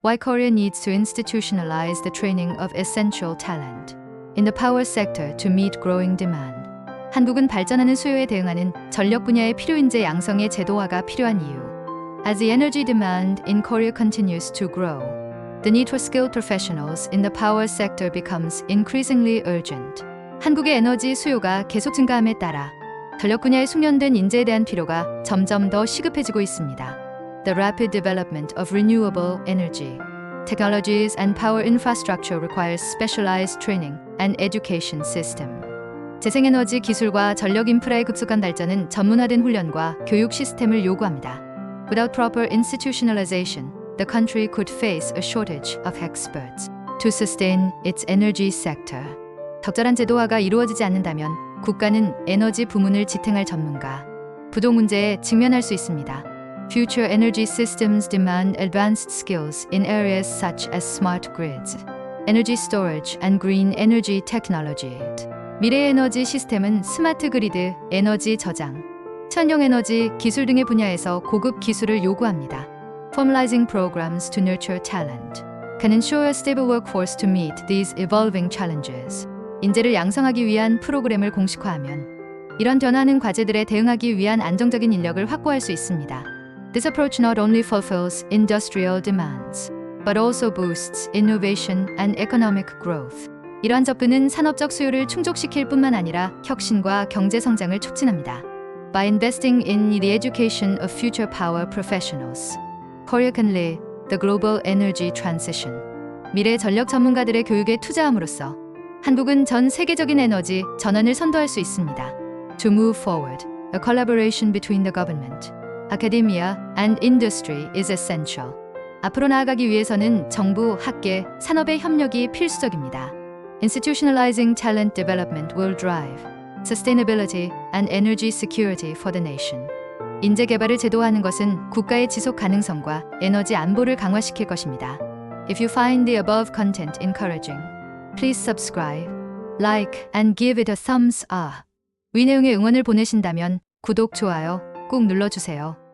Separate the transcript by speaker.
Speaker 1: Why Korea needs to institutionalize the training of essential talent in the power sector to meet growing demand. 한국은 발전하는 수요에 대응하는 전력 분야의 필요 인재 양성의 제도화가 필요한 이유. As the energy demand in Korea continues to grow, the need for skilled professionals in the power sector becomes increasingly urgent. 한국의 에너지 수요가 계속 증가함에 따라 전력 분야에 숙련된 인재에 대한 필요가 점점 더 시급해지고 있습니다. The rapid development of renewable energy, technologies and power infrastructure requires specialized training and education system. 재생에너지 기술과 전력 인프라의 급속한 발전은 전문화된 훈련과 교육 시스템을 요구합니다. Without proper institutionalization, the country could face a shortage of experts to sustain its energy sector. 적절한 제도화가 이루어지지 않는다면 국가는 에너지 부문을 지탱할 전문가, 부족 문제에 직면할 수 있습니다. Future energy systems demand advanced skills in areas such as smart grids, energy storage and green energy technology. 미래 에너지 시스템은 스마트 그리드, 에너지 저장, 천연 에너지 기술 등의 분야에서 고급 기술을 요구합니다. Formalizing programs to nurture talent can ensure a stable workforce to meet these evolving challenges. 인재를 양성하기 위한 프로그램을 공식화하면 이런 변화하는 과제들에 대응하기 위한 안정적인 인력을 확보할 수 있습니다. This approach not only fulfills industrial demands, but also boosts innovation and economic growth. 이러한 접근은 산업적 수요를 충족시킬 뿐만 아니라 혁신과 경제 성장을 촉진합니다. By investing in the education of future power professionals, Korea can lead the global energy transition. 미래 전력 전문가들의 교육에 투자함으로써 한국은 전 세계적인 에너지 전환을 선도할 수 있습니다. To move forward, a collaboration between the government, academia, and industry is essential. 앞으로 나아가기 위해서는 정부, 학계, 산업의 협력이 필수적입니다. Institutionalizing talent development will drive sustainability and energy security for the nation. 인재 개발을 제도화하는 것은 국가의 지속 가능성과 에너지 안보를 강화시킬 것입니다. If you find the above content encouraging, please subscribe, like, and give it a thumbs up. 위 내용의 응원을 보내신다면 구독, 좋아요 꼭 눌러주세요.